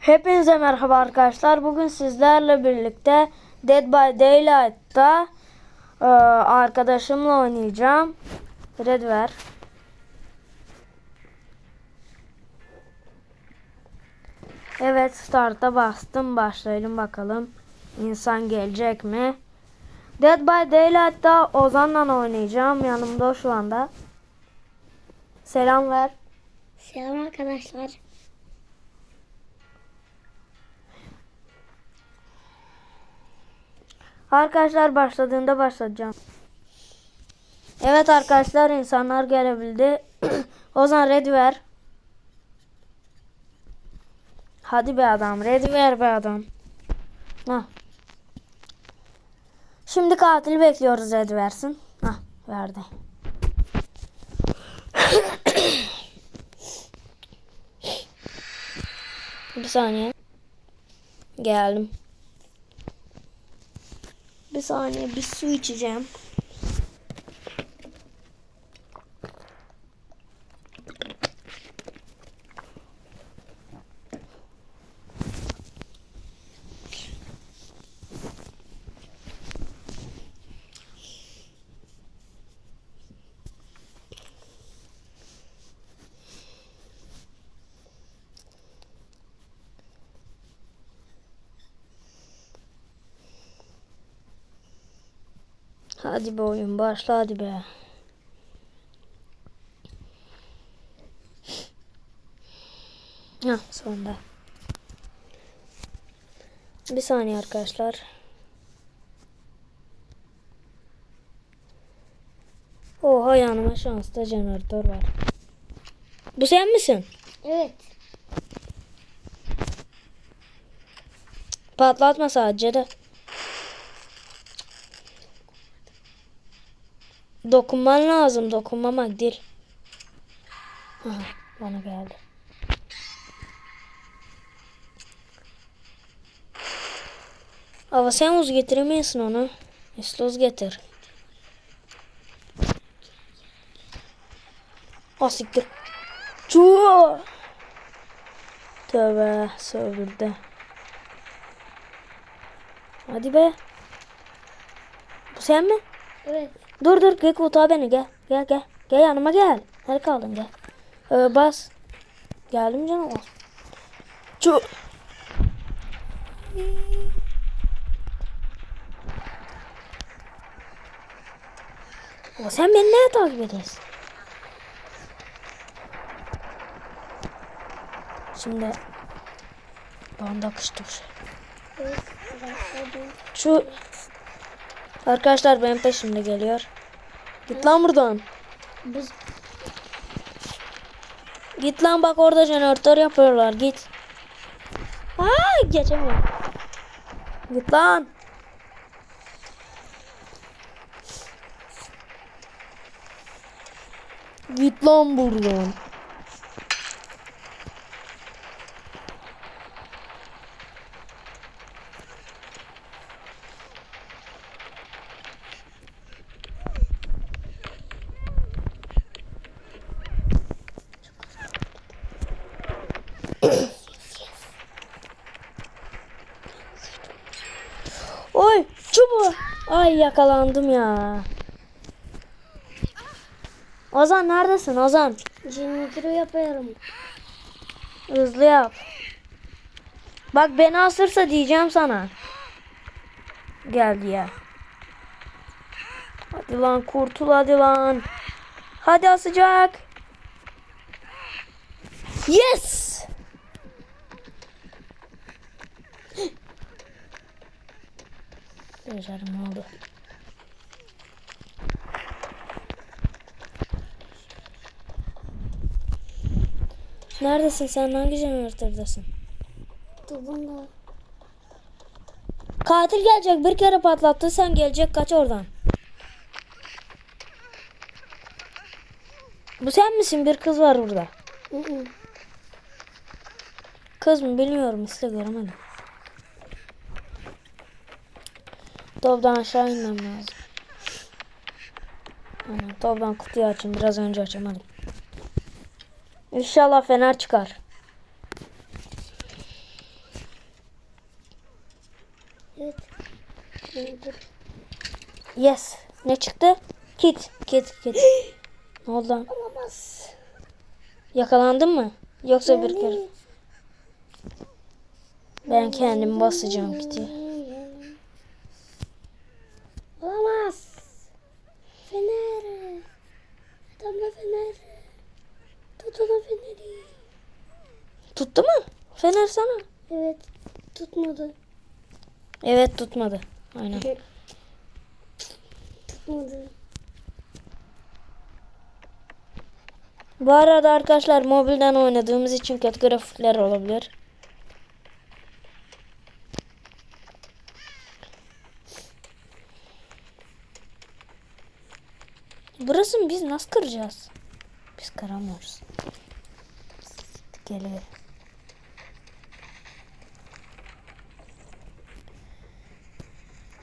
Hepinize merhaba arkadaşlar. Bugün sizlerle birlikte Dead by Daylight'ta e, arkadaşımla oynayacağım. Red ver. Evet start'a bastım. Başlayalım bakalım. İnsan gelecek mi? Dead by Daylight'ta Ozan'la oynayacağım. Yanımda şu anda. Selam ver. Selam arkadaşlar. Arkadaşlar başladığında başlayacağım. Evet arkadaşlar insanlar gelebildi. o zaman ready ver. Hadi be adam. Ready ver be adam. Hah. Şimdi katil bekliyoruz ready versin. Hah verdi. Bir saniye. Geldim. Bir saniye bir su içeceğim. Hadi be oyun başla hadi be. Hah sonunda. Bir saniye arkadaşlar. Oha yanıma şanslı jeneratör var. Bu sen misin? Evet. Patlatma sadece de. Dokunman lazım. Dokunmamak değil. Aha, bana geldi. Ama sen uz getiremiyorsun onu. Uz getir. Asiktir. Çuuu. Tövbe söldürdü. Hadi be. Bu sen mi? Evet. Dur dur gel kurtar beni gel. Gel gel. Gel yanıma gel. Nerede kaldın gel. Ee, bas. Geldim canım. Çu. O sen beni neye takip ediyorsun? Şimdi. Evet. Başladım. Şu arkadaşlar benim peşimde geliyor. Git lan buradan. Biz Git lan bak orada jeneratör yapıyorlar git. Aa geçemiyorum. Git lan. Git lan buradan. Ay yakalandım ya. Ozan neredesin Ozan? jeneratörü yapıyorum. Hızlı yap. Bak beni asırsa diyeceğim sana. Geldi ya. Hadi lan kurtul hadi lan. Hadi asacak. Yes. Becerdim oldu. Neredesin sen? Hangi jeneratördesün? Dur bunda. Katil gelecek. Bir kere patlattı. Sen gelecek. Kaç oradan. Bu sen misin? Bir kız var burada. Kız mı bilmiyorum. İsle göremedim. Topdan aşağı inmem lazım. Aynen, topdan kutuyu açayım. Biraz önce açamadım. İnşallah fener çıkar. Evet. Yes. Ne çıktı? Kit. Kit. Kit. ne oldu lan? Olamaz. Yakalandın mı? Yoksa bir kere. Yani- Ben kendim basacağım kiti. Olamaz. Fener. Adamla fener. Tut ona feneri. Tuttu mu? Fener sana. Evet. Tutmadı. Evet tutmadı. Aynen. Tutmadı. Bu arada arkadaşlar mobilden oynadığımız için kötü grafikler olabilir. Burası mı? Biz nasıl kıracağız? Biz kıramıyoruz. Geliyor.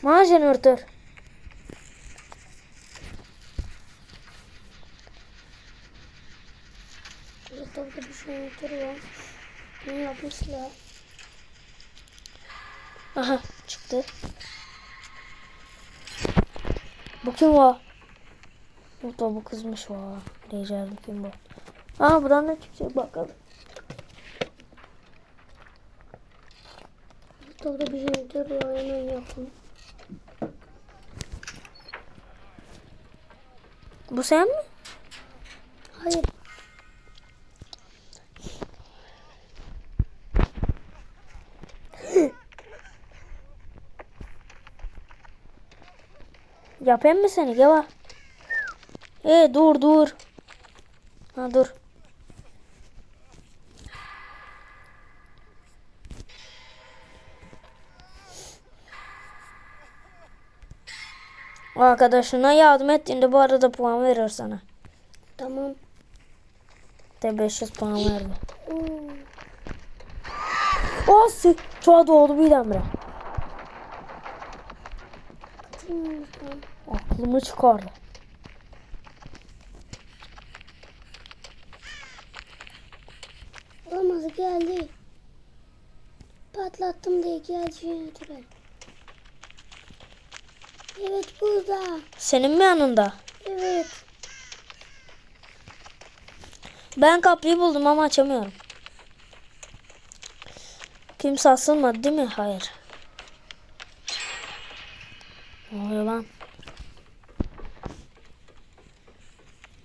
Majeneratör. Burada bir şey var. Ne yapmışlar? Aha çıktı. Bu kim o? Burada bu kızmış var. Diyeceğim kim bu? Aa buradan ne çıkacak bakalım. Burada bir şey var. Hemen yapın. Bu sen mi? Hayır. Yapayım mı seni? Gel bak. Ee dur dur. Ha dur. Arkadaşına yardım ettiğinde bu arada puan verir sana. Tamam. De 500 puan verdi. Oo. O sık. Çoğa doğdu birdenbire. Aklımı çıkardı. Olamaz geldi. Patlattım diye geldi jeneratöre. Evet burada. Senin mi yanında? Evet. Ben kapıyı buldum ama açamıyorum. Kimse asılmadı değil mi? Hayır. Ne oluyor lan?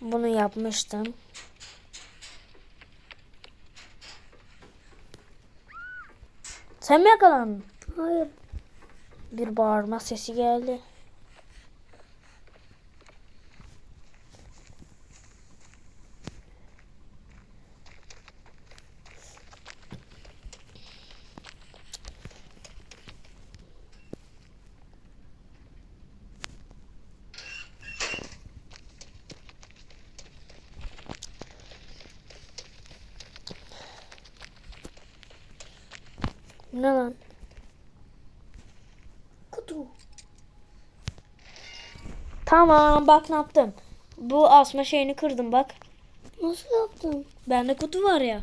Bunu yapmıştım. Sen mi yakalandın? Hayır. Bir bağırma sesi geldi. Ne lan? Kutu. Tamam bak ne yaptım. Bu asma şeyini kırdım bak. Nasıl yaptın? Bende kutu var ya.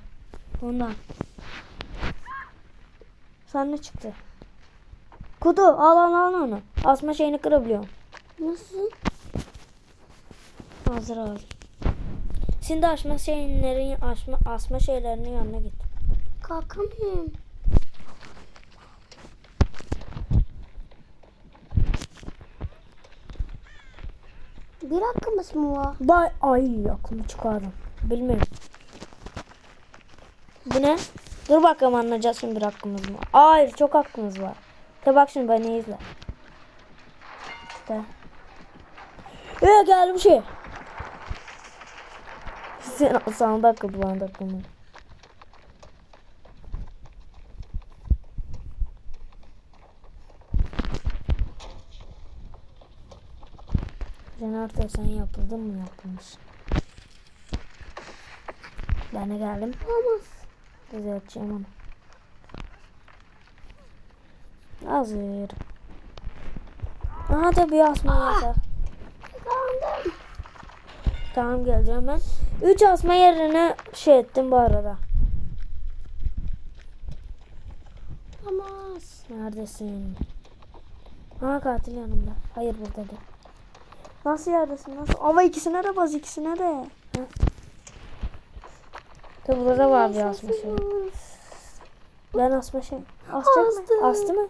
Ondan. Sen ne çıktı? Kutu al al al onu. Asma şeyini kırabiliyorum. Nasıl? Hazır al. Şimdi asma şeylerin asma, asma şeylerinin yanına git. Kalkamıyorum. Bir hakkımız mı var? Bay ay aklımı çıkardım. Bilmiyorum. Bu ne? Dur bakalım anlayacağız şimdi bir hakkımız mı? Hayır çok hakkımız var. De bak şimdi beni izle. De. Ee geldi bir şey. Sen sana dakika bu Jeneratör sen yapıldın mı yapılmış? Ben de geldim. Olmaz. Düzelteceğim onu. Hazır. Aha da bir asma yatak. Yakalandım. Tamam geleceğim ben. 3 asma yerine şey ettim bu arada. Olmaz. Neredesin? Ha katil yanımda. Hayır burada değil. Nasıl yerdesin? Nasıl? Ama ikisine de bas ikisine de. Tabi burada da var bir asma şey. Ben asma şey. Asacak mı? Astım. Astı mı?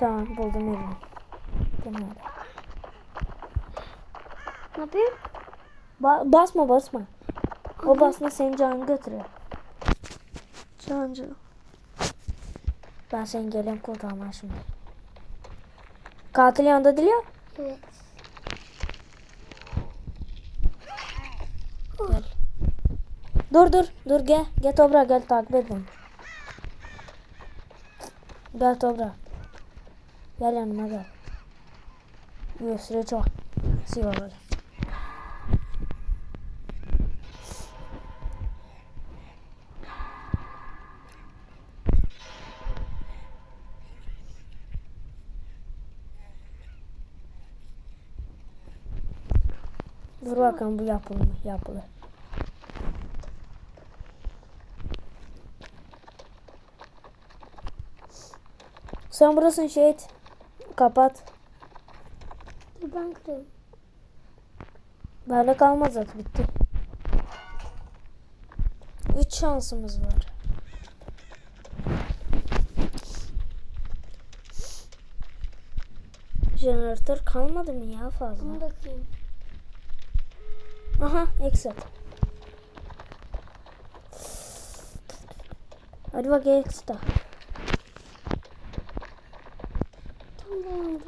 Tamam buldum yerini. Tamam. Ne yapayım? Ba- basma basma. O basma senin canını götürüyor. Cancı. Ben senin geliyorum kurtarma şimdi. Katil yanında değil ya. Gel. Dur dur dur gel. Gel Tobra gel takip et beni. Gel Tobra. Gel yanıma gel. Süre çok. Siva böyle. Dur bakalım bu yapılır mı? Yapılır. Sen burasını şey et. Kapat. Dur ben kırıyorum. Bende kalmaz zaten bitti. Üç şansımız var. Jeneratör kalmadı mı ya fazla? Bunu da kırayım. Aha exit. Hadi bak exit'a. Tamam.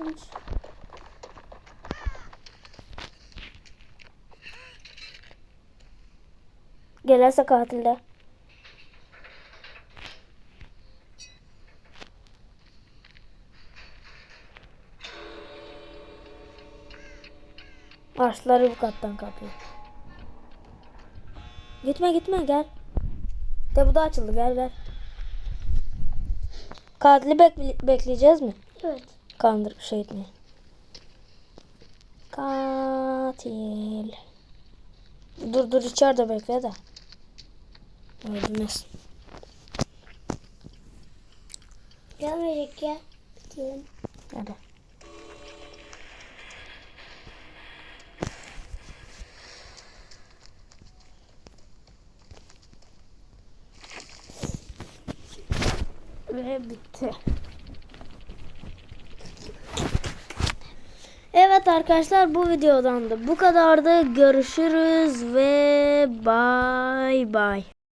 Gelirse katilde. Ağaçları bu kattan kapıyor. Gitme gitme gel. De bu da açıldı gel gel. Katili bekle- bekleyeceğiz mi? Evet. Kandır şey etmeye. Katil. Dur dur içeride bekle de. Öldürmez. Gelmeyecek ya. Bitirelim. Hadi. Ve bitti. Evet arkadaşlar bu videodan da bu kadardı. Görüşürüz ve bay bay.